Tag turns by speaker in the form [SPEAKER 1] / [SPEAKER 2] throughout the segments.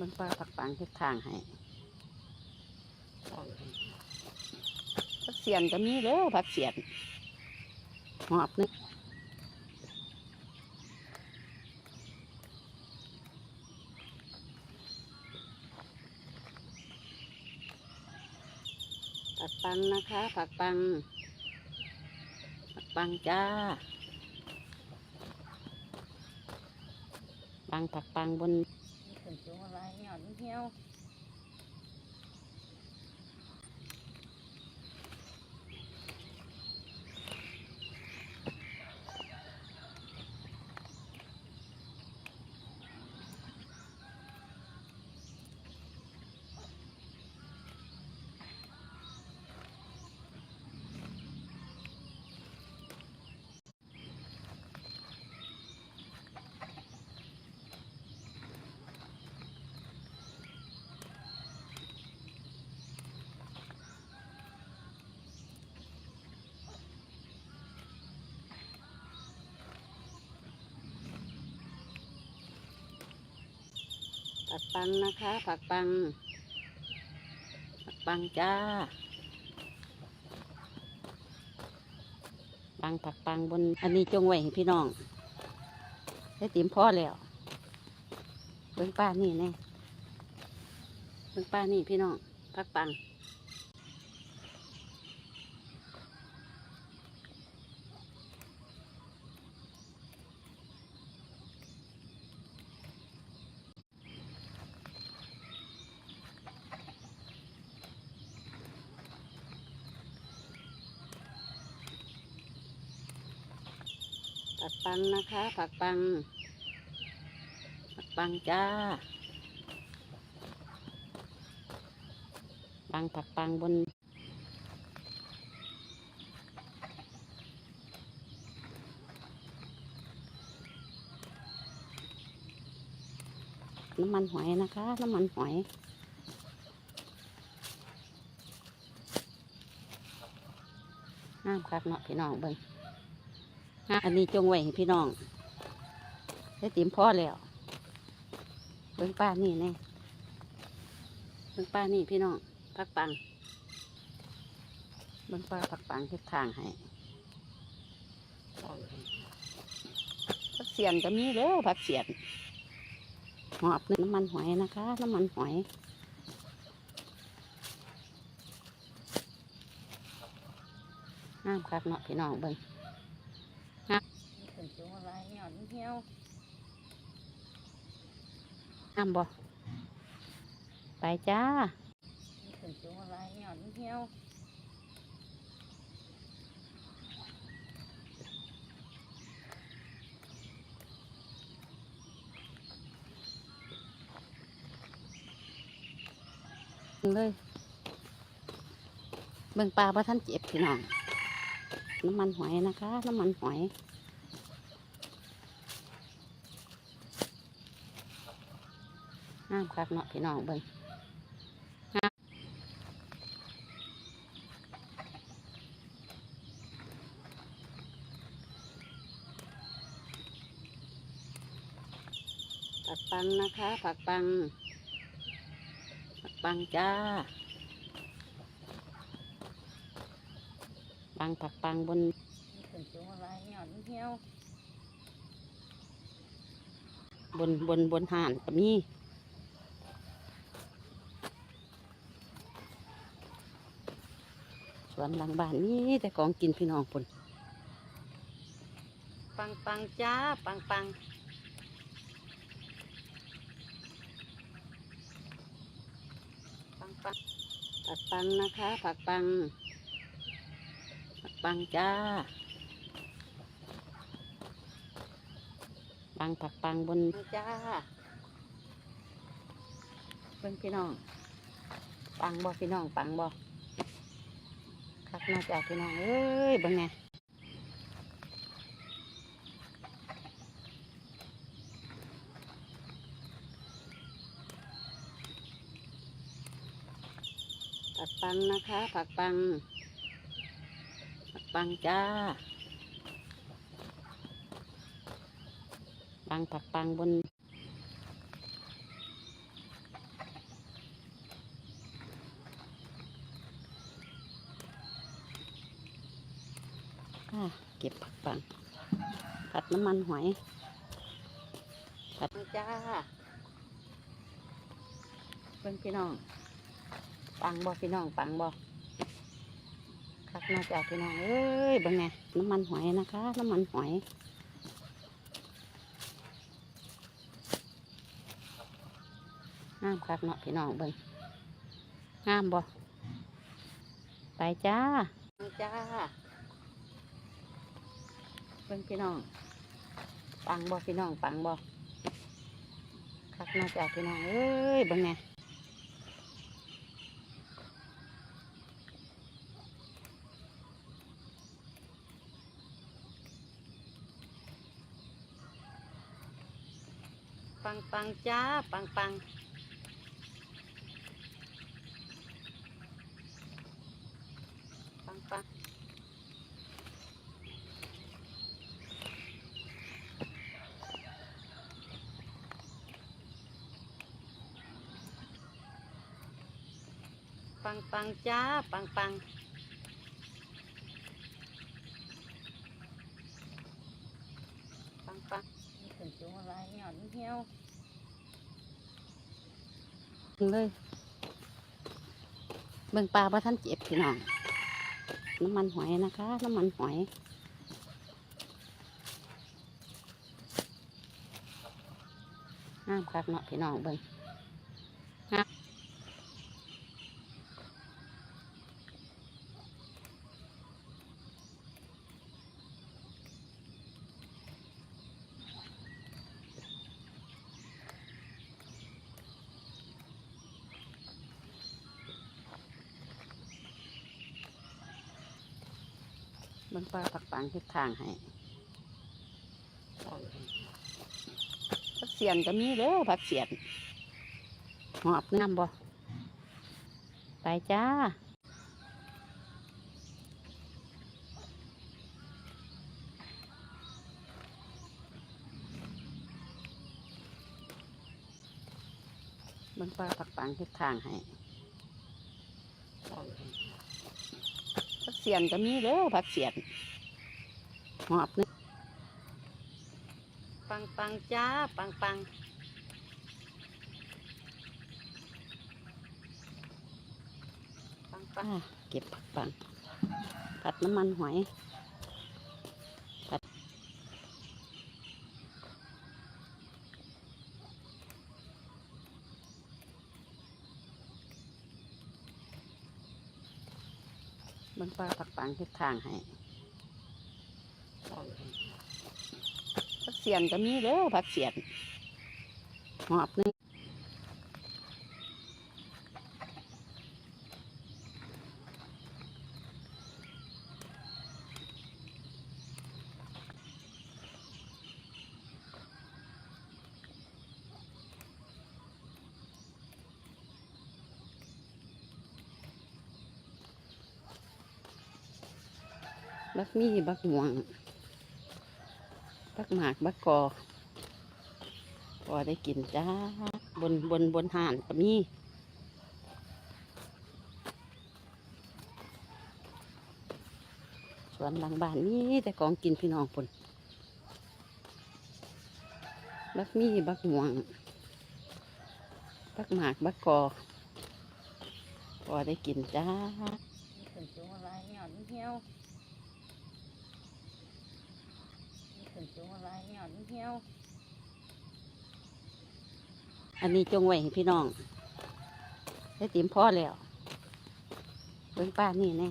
[SPEAKER 1] เบิ่งปลาผักปังเฮ็ดทางให้ผักเสียนก็มีเด้อผักเสียนหอบนึกผักปังนะคะ ผักปัง ผักปังจ้าปังผักปังบน
[SPEAKER 2] ขึ้นสูงอะ
[SPEAKER 1] ผักปังนะคะ ผักปัง ผักปังจ้า ปังผักปังบน อันนี้จงไว้ให้พี่น้องได้ติมพ่อแล้วเบิ่งป้านี่แน่เบิ่งป้านี่พี่น้องผักปัง ผักปังนะคะ ผักปัง ผักปังจ้า ปังผักปังบน น้ำมันหอยนะคะ น้ำมันหอยห้ามคักเนาะพี่น้องเบิ่ง อันนี้จงไว้ให้พี่น้องได้ติมพ่อแล้วเบิ่งป้านี่แน่เบิ่งป้านี่พี่น้องพักปังเบิ่งป้าพักปังเฮ็ดทางให้ทางให้ผักเสียนก็มีเด้อผักเสียนหอบน้ำมันหอยนะคะ น้ำมันหอยห้ามคักเนาะพี่น้องเบิ่ง
[SPEAKER 2] ขึ้นสูงอะไรห ย่อนเหี่ยว
[SPEAKER 1] ห้ามบ่ไปจ้า
[SPEAKER 2] ขึ้นสูงอะไรหย่อนเหี่ยว
[SPEAKER 1] เลยเบิ่งปลาว่าท่านเจ็บพี่น้องน้ำมันหอยนะคะ น้ำมันหอยามคักเนาะพี่น้องเบิ่งผักปังนะคะ ผักปัง ผักปังจ้า ปังผักปังบนบนบนบนห่านก็มี วนหลังบ้านมีแต่ของกินพี่น้องปนปังปังจ้า ปังปังปังปังผักปังนะคะ ผักปัง ผักปังจ้า ปังผักปังบนจ้าเบิ่งพี่น้อง ปังบ่พี่น้อง ปังบ่ คักน่าจากพี่น้องเอ้ยเบิ่งไงผักปังนะคะ ผักปัง ผักปังจ้าปังผักปังบน เก็บผักปังผัดน้ำมันหอยผัดจ้าเพื่อนพี่น้องปังบ่พี่น้องปังบ่คักมาจากพี่น้องเอ้ยเบังไงน้ำมันหอยนะคะ น้ำมันหอยงามคักเนาะพี่น้องเบิ่งงามบ่ไปจ้าจ้า เบิ่งพี่น้อง ปังบ่พี่น้อง ปังบ่คักมาจากพี่น้องเอ้ยเบิ่งไงปังปังจ้า ปังปัง ปังปังจ้า ปังปังปังปัง
[SPEAKER 2] มันขึ้นสูงอะไรหย่อนเหี้ยว
[SPEAKER 1] เลยเบิ่งปลาว่าท่านเจ็บพี่น้องน้ำมันหอยนะคะ น้ำมันหอยงามคักเนาะพี่น้องเบิ่งง บิ่งปลาปักปังทิศทางให้ผักเสียนก็มีเด้อผักเสียนหอบงามบ่ไปจ้าเบิ่งปลาปักปังทิศทางให้ เสียนก็มีเด้อผักเสียนหอบนึงปังปังจ้า ปังปังปังปังเก็บผักปังผัดน้ำมันหอยผัดเบิ่ง ป้าผักปังทิดทางให้ผักเสียนก็มีเด้อผักเสียนหอบนึง บักมีบักห่วง บักหมาก บักกอพอได้กินจ้า บนบนบนห่านก็มีสวนหลังบ้านนี่แต่ของกินพี่น้องปุ่นบักมีบักห่วง บักหมาก บักกอพอได้กินจ้า
[SPEAKER 2] มันขึ้นสูงอะไรหย่อนเหี้ยวมันขึ้นสูงอะไรหย่อนเหี้ยว
[SPEAKER 1] อันนี้จงไว้ให้พี่น้องได้ติมพ่อแล้วเบิ่งป้านี่แน่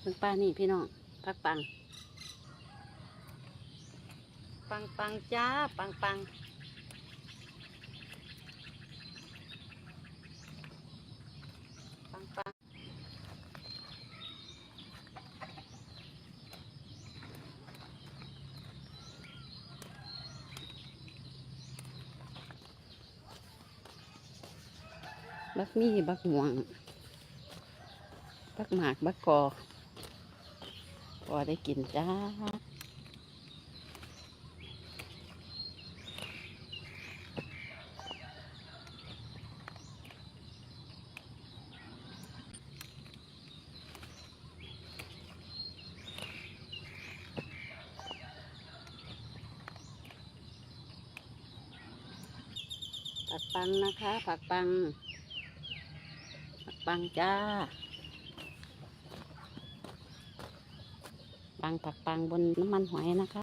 [SPEAKER 1] เบิ่งป้านี่พี่น้องพักปัง ปังปังจ้า ปังปังปัง บักมี่บักม่วง บักหมาก บักกอพอได้กินจ้าผักปังนะคะ ผักปัง ปังจ้า ปังผักปังบนน้ำมันหอยนะคะ